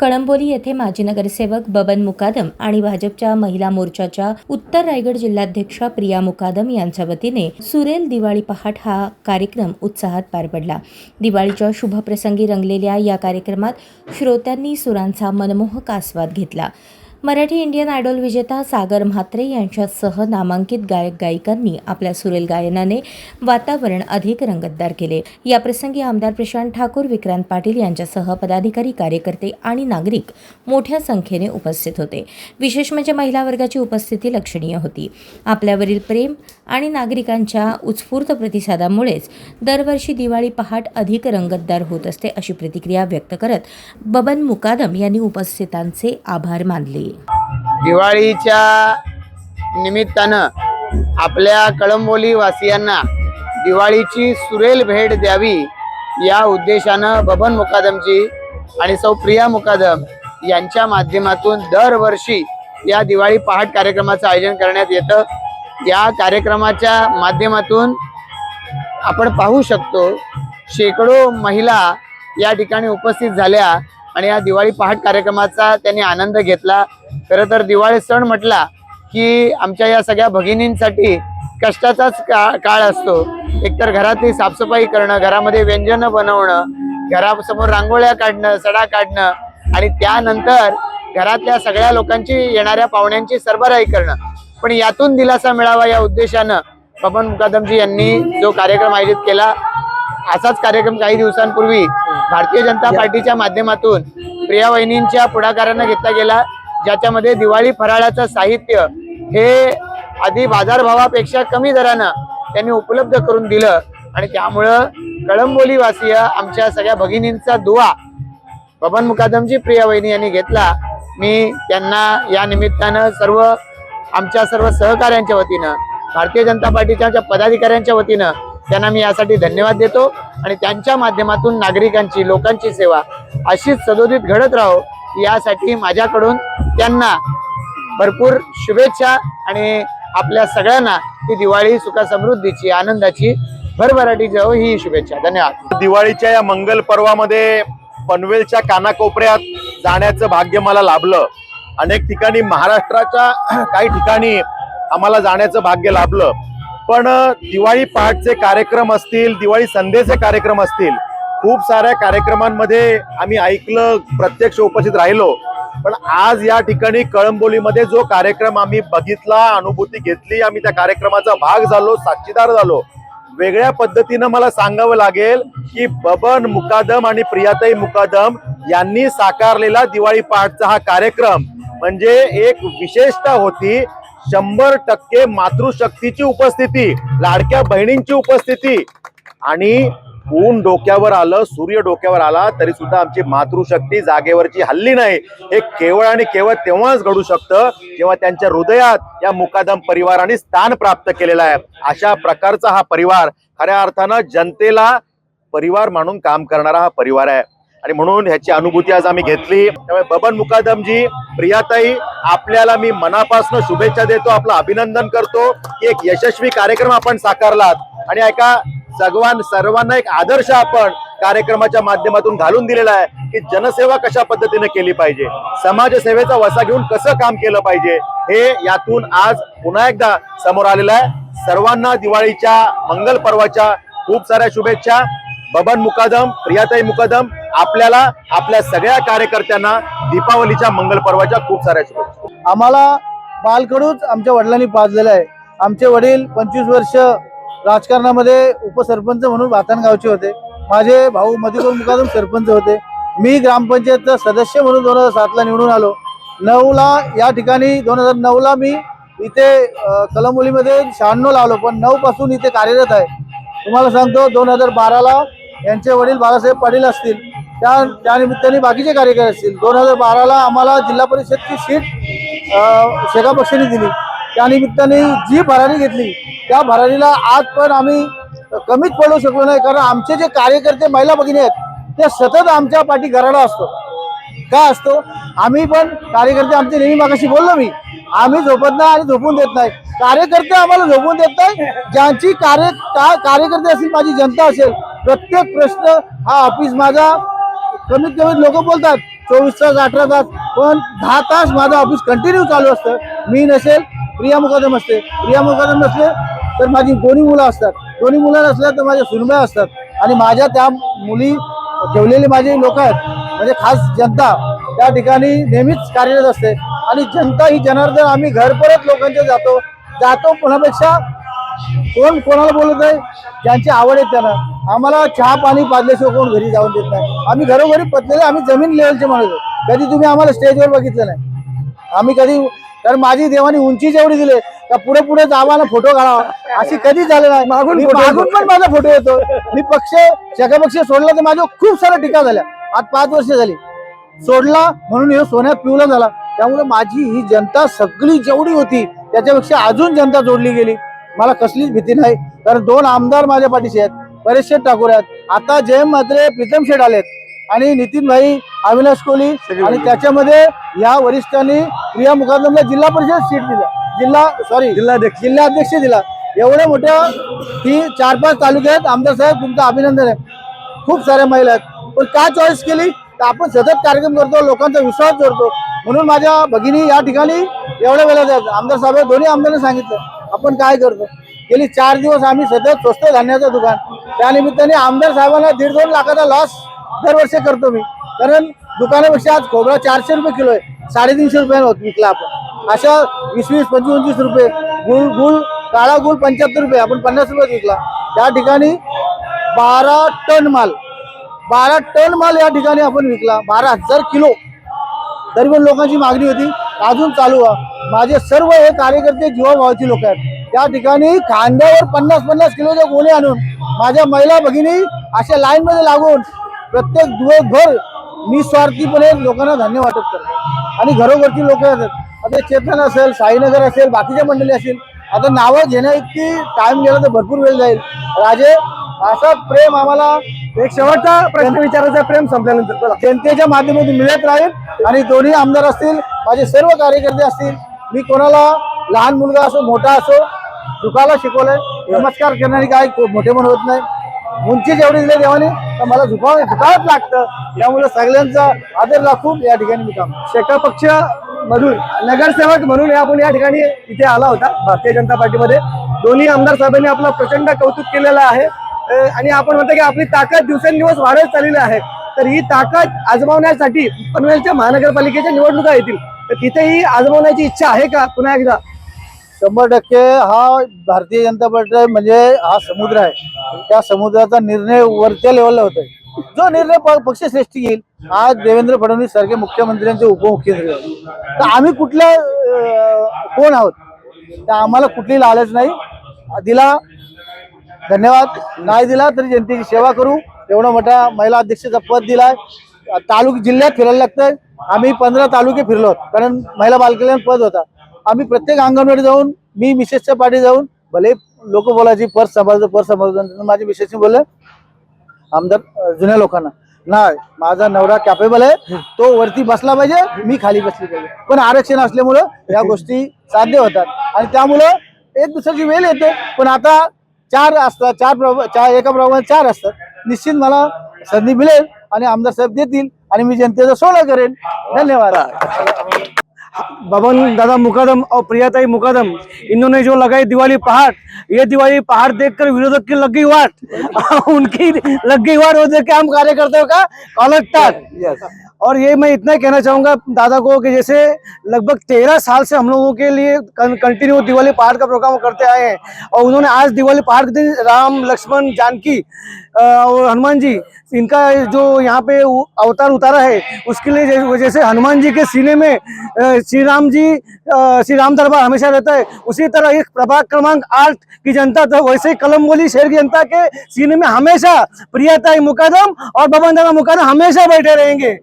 कळंबोली येथे माजी नगरसेवक बबन मुकादम आणि भाजपच्या महिला मोर्चाच्या उत्तर रायगड जिल्हाध्यक्षा प्रिया मुकादम यांच्या वतीने सुरेल दिवाळी पहाट हा कार्यक्रम उत्साहात पार पडला. दिवाळीच्या शुभप्रसंगी रंगलेल्या या कार्यक्रमात श्रोत्यांनी सुरांचा मनमोहक आस्वाद घेतला. मराठी इंडियन आयडॉल विजेता सागर म्हात्रे यांच्यासह नामांकित गायक गायिकांनी आपल्या सुरेल गायनाने वातावरण अधिक रंगतदार केले. या प्रसंगी आमदार प्रशांत ठाकूर विक्रांत पाटील यांच्यासह पदाधिकारी कार्यकर्ते आणि नागरिक मोठ्या संख्येने उपस्थित होते. विशेष म्हणजे महिला वर्गाची उपस्थिती लक्षणीय होती. आपल्यावरील प्रेम आणि नागरिकांच्या उत्स्फूर्त प्रतिसादामुळेच दरवर्षी दिवाळी पहाट अधिक रंगतदार होत असते अशी प्रतिक्रिया व्यक्त करत बबन मुकादम यांनी उपस्थितांचे आभार मानले. दिवाळीच्या निमित्तानं आपल्या कळंबोली वासियांना दिवाळीची सुरेल भेट द्यावी या उद्देशानं बबन मुकादमची आणि सौ प्रिया मुकादम यांच्या माध्यमातून दरवर्षी या दिवाळी पहाट कार्यक्रमाचं आयोजन करण्यात येतं. या कार्यक्रमाच्या माध्यमातून आपण पाहू शकतो शेकडो महिला या ठिकाणी उपस्थित झाल्या. आणि या दिवाळी पहाट कार्यक्रमाचा त्यांनी आनंद घेतला. खरं तर दिवाळी सण म्हटला की आमच्या या सगळ्या भगिनींसाठी कष्टाचाच का काळ असतो. एकतर घरातली साफसफाई करणं घरामध्ये व्यंजनं बनवणं घरासमोर रांगोळ्या काढणं सडा काढणं आणि त्यानंतर घरातल्या सगळ्या लोकांची येणाऱ्या पाहुण्यांची सरबराई करणं. पण यातून दिलासा मिळावा या उद्देशानं बबन मुकादमजी यांनी जो कार्यक्रम आयोजित केला असाच कार्यक्रम काही दिवसांपूर्वी भारतीय जनता पार्टीच्या माध्यमातून प्रिया वहिनींच्या पुढाकारानं घेतला गेला ज्याच्यामध्ये दिवाळी फराळाचं साहित्य हे आधी बाजारभावापेक्षा कमी दरानं त्यांनी उपलब्ध करून दिलं. आणि त्यामुळं कळंबोली वासीय आमच्या सगळ्या भगिनींचा दुवा बबन मुकादमजी प्रिया वहिनी यांनी घेतला. मी त्यांना या निमित्तानं सर्व आमच्या सर्व सहकाऱ्यांच्या वतीनं भारतीय जनता पार्टीच्या पदाधिकाऱ्यांच्या वतीनं त्यांना मी यासाठी धन्यवाद देतो आणि त्यांच्या माध्यमातून नागरिकांची लोकांची सेवा अशीच सदोदित घडत राहो यासाठी माझ्याकडून त्यांना भरपूर शुभेच्छा आणि आपल्या सगळ्यांना ही दिवाळी सुखा समृद्धीची आनंदाची भरभराटी जावो ही शुभेच्छा. धन्यवाद. दिवाळीच्या या मंगल पर्वामध्ये पनवेलच्या कानाकोपऱ्यात जाण्याचं भाग्य मला लाभलं. अनेक ठिकाणी महाराष्ट्राच्या काही ठिकाणी आम्हाला जाण्याचं भाग्य लाभलं. पण दिवाळी पहाटचे कार्यक्रम असतील दिवाळी संध्येचे कार्यक्रम असतील खूप साऱ्या कार्यक्रमांमध्ये आम्ही ऐकलं प्रत्यक्ष उपस्थित राहिलो. पण आज या ठिकाणी कळंबोलीमध्ये जो कार्यक्रम आम्ही बघितला अनुभूती घेतली आम्ही त्या कार्यक्रमाचा भाग झालो साक्षीदार झालो. वेगळ्या पद्धतीनं मला सांगावं लागेल की बबन मुकादम आणि प्रियाताई मुकादम यांनी साकारलेला दिवाळी पहाटचा हा कार्यक्रम म्हणजे एक विशेषता होती शंभर टक्के मातृशक्तीची उपस्थिती लाडक्या बहिणींची उपस्थिती. आणि ऊन डोक्यावर आलं सूर्य डोक्यावर आला तरी सुद्धा आमची मातृशक्ती जागेवरची हल्ली नाही. हे केवळ आणि केवळ तेव्हाच घडू शकतं जेव्हा त्यांच्या हृदयात या मुकादम परिवाराने स्थान प्राप्त केलेलं आहे. अशा प्रकारचा हा परिवार खऱ्या अर्थानं जनतेला परिवार म्हणून काम करणारा हा परिवार आहे. आणि म्हणून ह्याची अनुभूती आज आम्ही घेतली. त्यामुळे बबन मुकादमजी प्रियाताई आपल्याला मी मनापासून शुभेच्छा देतो आपलं अभिनंदन करतो. की एक यशस्वी कार्यक्रम आपण साकारलात. आणि एका सगवान सर्वांना एक आदर्श आपण कार्यक्रमाच्या माध्यमातून घालून दिलेला आहे की जनसेवा कशा पद्धतीने केली पाहिजे. समाजसेवेचा वसा घेऊन कसं काम केलं पाहिजे हे यातून आज पुन्हा एकदा समोर आलेलं आहे. सर्वांना दिवाळीच्या मंगल पर्वाच्या खूप साऱ्या शुभेच्छा. बबन मुकादम प्रियाताई मुकादम आपल्याला आपल्या सगळ्या कार्यकर्त्यांना दीपावलीच्या मंगल पर्वाच्या खूप साऱ्या शुभेच्छा. आम्हाला बालकडूच आमच्या वडिलांनी पाजलेलं आहे. आमचे वडील पंचवीस वर्ष राजकारणामध्ये उपसरपंच म्हणून भातानगावचे होते. माझे भाऊ मधुकर मुकादम सरपंच होते. मी ग्रामपंचायतचा सदस्य म्हणून दोन हजार सातला निवडून आलो. नऊला या ठिकाणी दोन हजार नऊला मी इथे कलमोलीमध्ये कलमुलीमध्ये शहाण्णव लावलो पण नऊ पासून इथे कार्यरत आहे. तुम्हाला सांगतो दोन हजार बाराला यांचे वडील बाळासाहेब पाटील असतील. त्या त्यानिमित्ताने बाकीचे कार्यकारी असतील. दोन हजार बाराला आम्हाला जिल्हा परिषदची सीट शेखा पक्षाने दिली. त्यानिमित्ताने जी भरारी घेतली त्या भरारीला आज पण आम्ही कमीच पडू शकलो नाही. कारण आमचे जे कार्यकर्ते महिला भगिनी आहेत ते सतत आमच्या पाठी घराडा असतो. का असतो? आम्ही पण कार्यकर्ते आमचे नेहमी मागाशी बोललो मी. आम्ही झोपत नाही आणि झोपून देत नाही. कार्यकर्ते आम्हाला झोपून देत नाही. ज्यांची कार्य का- कार्यकर्ते असतील माझी जनता असेल प्रत्येक प्रश्न हा ऑफिस माझा कमीत कमी लोक बोलतात चोवीस तास अठरा तास पण दहा तास माझं ऑफिस कंटिन्यू चालू असतं. मी नसेल प्रिया मुकादम असते. प्रिया मुकादम नसले तर माझी दोन्ही मुलं असतात. दोन्ही मुलं नसल्या तर माझ्या सुनबाई असतात. आणि माझ्या त्या मुली ठेवलेले माझे लोक आहेत. म्हणजे खास जनता त्या ठिकाणी नेहमीच कार्यरत असते. आणि जनता ही जनार्दन आम्ही घर परत लोकांच्या जातो. जातो कोणापेक्षा कोण कोणाला बोलत आहे ज्यांची आवड आहे त्यांना. आम्हाला चहा पाणी पाजल्याशिवाय कोण घरी जाऊन देत नाही. आम्ही घरोघरी पतलेले आम्ही जमीन लेवलचे माणूस. कधी तुम्ही आम्हाला स्टेजवर बघितलं नाही. आम्ही कधी कारण माझी देवानी उंची जेवढी दिली का पुढे पुढे आम्हाला फोटो काढावा. अशी कधीच झालं नाही. मागून मागून पण माझा फोटो येतो. मी पक्ष पक्ष सोडला तर माझ्या खूप साऱ्या टीका झाल्या. आज पाच वर्ष झाली. सोडला म्हणून हे सोन्यात पिवला झाला. त्यामुळे माझी ही जनता सगळी जेवढी होती त्याच्यापेक्षा अजून जनता जोडली गेली. मला कसलीच भीती नाही. कारण दोन आमदार माझ्या पाठीशी आहेत. परेश शेठ ठाकूर आहेत. आता जयम म्हात्रे प्रीतम शेठ आलेत. आणि नितीन भाई अविनाश कोहली. आणि त्याच्यामध्ये या वरिष्ठांनी प्रिया मुकादमला जिल्हा परिषद सीट दिला. जिल्हा सॉरी जिल्हाध्यक्ष. जिल्हाध्यक्ष दिला. एवढ्या मोठ्या ती चार पाच तालुक्यात आमदार साहेब तुमचं अभिनंदन आहे. खूप साऱ्या महिला आहेत. पण का चॉईस केली? तर आपण सतत कार्यक्रम करतो लोकांचा विश्वास जोडतो म्हणून माझ्या भगिनी या ठिकाणी एवढ्या वेळा जायचं आमदार साहेब दोन्ही आमदारांनी सांगितलं. आपण काय करतो? गेली चार दिवस आम्ही सतत स्वस्त धान्याचं दुकान. त्यानिमित्ताने आमदार साहेबांना दीड दोन लाखाचा लॉस दरवर्षी करतो मी. कारण दुकानापेक्षा आज खोबरा चारशे रुपये किलो आहे. साडेतीनशे रुपयानं होत विकला आपण. अशा वीस वीस पंचवीस पंचवीस रुपये. गुळ गुळ काळा गुळ पंच्याहत्तर रुपये. आपण पन्नास रुपयात विकला. त्या ठिकाणी बारा टन माल. बारा टन माल या ठिकाणी आपण विकला. बारा हजार किलो. तरी पण लोकांची मागणी होती. अजून चालू आहे माझे सर्व हे कार्यकर्ते जीवाभावाची लोक आहेत. त्या ठिकाणी खांद्यावर पन्नास पन्नास किलोच्या गोणी आणून माझ्या महिला भगिनी अशा लाईन मध्ये लागून प्रत्येक दिवसभर निस्वार्थीपणे लोकांना धान्य वाटप करतात आणि घरोघरची लोक येतात. आता चेतन असेल साईनगर असेल बाकीच्या मंडळी असेल आता नावं घेण्या इतकी टाइम गेला तर भरपूर वेळ जाईल. राजे असा प्रेम आम्हाला एक शेवटचा प्रश्न विचारायचा प्रेम संपल्यानंतर. जनतेच्या माध्यमातून मिळत राहील आणि दोन्ही आमदार असतील माझे सर्व कार्यकर्ते असतील मी कोणाला लहान मुलगा असो मोठा असो झुकायला शिकवलंय. नमस्कार करणारी काय मोठे पण होत नाही. उंची जेवढी दिली देवाने तर मला झुकाव झुकावंच लागतं. त्यामुळे सगळ्यांचा आदर राखून या ठिकाणी मी काम शेका पक्ष मधून नगरसेवक म्हणून आपण या ठिकाणी इथे आला होता भारतीय जनता पार्टीमध्ये. दोन्ही आमदार साहेबांनी आपलं प्रचंड कौतुक केलेलं आहे. आणि आपण म्हणतो की आपली ताकद दिवसेंदिवस वाढत चाललेली आहे. तर ही ताकद आजमावण्यासाठी पनवेलच्या महानगरपालिकेच्या निवडणुका येतील. तर तिथेही आजमावण्याची इच्छा आहे का? पुन्हा एकदा. शंभर टक्के हा भारतीय जनता पार्टी म्हणजे हा समुद्र आहे. त्या समुद्राचा निर्णय वरच्या लेवलला होतोय. जो निर्णय प- पक्षश्रेष्ठी घेईल आज देवेंद्र फडणवीस सारखे मुख्यमंत्र्यांचे उपमुख्यमंत्री आहेत. तर आम्ही कुठल्या कोण आहोत? तर आम्हाला कुठली लालच नाही. दिला धन्यवाद. नाही दिला तरी जनतेची सेवा करू. एवढा मोठा महिला अध्यक्षाचा पद दिलाय. तालुक जिल्ह्यात फिरायला लागतंय. आम्ही पंधरा तालुके फिरलो कारण महिला बालकल्याण पद होता. आम्ही प्रत्येक अंगणवाडी जाऊन मी मिसेसच्या पाठी जाऊन भले लोक बोलायची पर्स सांभाळतो पर्स सांभाळतो माझी मिसेसने बोलले आमदार जुन्या लोकांना. नाही माझा नवरा कॅपेबल आहे तो वरती बसला पाहिजे मी खाली बसली पाहिजे. पण आरक्षण असल्यामुळं या गोष्टी साध्य होतात. आणि त्यामुळं एक दुसऱ्याची वेळ येते पण आता चार असतात चार प्रभ- चार एका प्रमाणात चार असतात. निश्चित मला संधी मिळेल आणि आमदार साहेब देतील. आणि मी जनतेचा सोहळा करेन. धन्यवाद. बबन दादा मुकादम और प्रियाताई मुकादम इन्होंने जो लगाई दिवाली पहाड़ ये दिवाली पहाड़ देखकर विरोधक की लग गई वाट. उनकी लग गई वाट वो देख के हम कार्यकर्ताओं का? कॉलेक्टर और ये मैं इतना कहना चाहूँगा दादा को कि जैसे लगभग तेरह साल से हम लोगों के लिए कंटिन्यू दिवाली पहाड़ का प्रोग्राम करते आए हैं। और उन्होंने आज दिवाली पहाड़ के दिन राम, लक्ष्मण, जानकी और हनुमान जी, इनका जो यहाँ पे अवतार उतारा है, उसके लिए जैसे हनुमान जी के सीने में श्री राम जी श्री राम दरबार हमेशा रहता है। उसी तरह एक प्रभाग क्रमांक आठ की जनता तो वैसे ही कलम बोली शहर की जनता के सीने में हमेशा प्रियताई मुकादम और बबन दादा मुकादम हमेशा बैठे रहेंगे।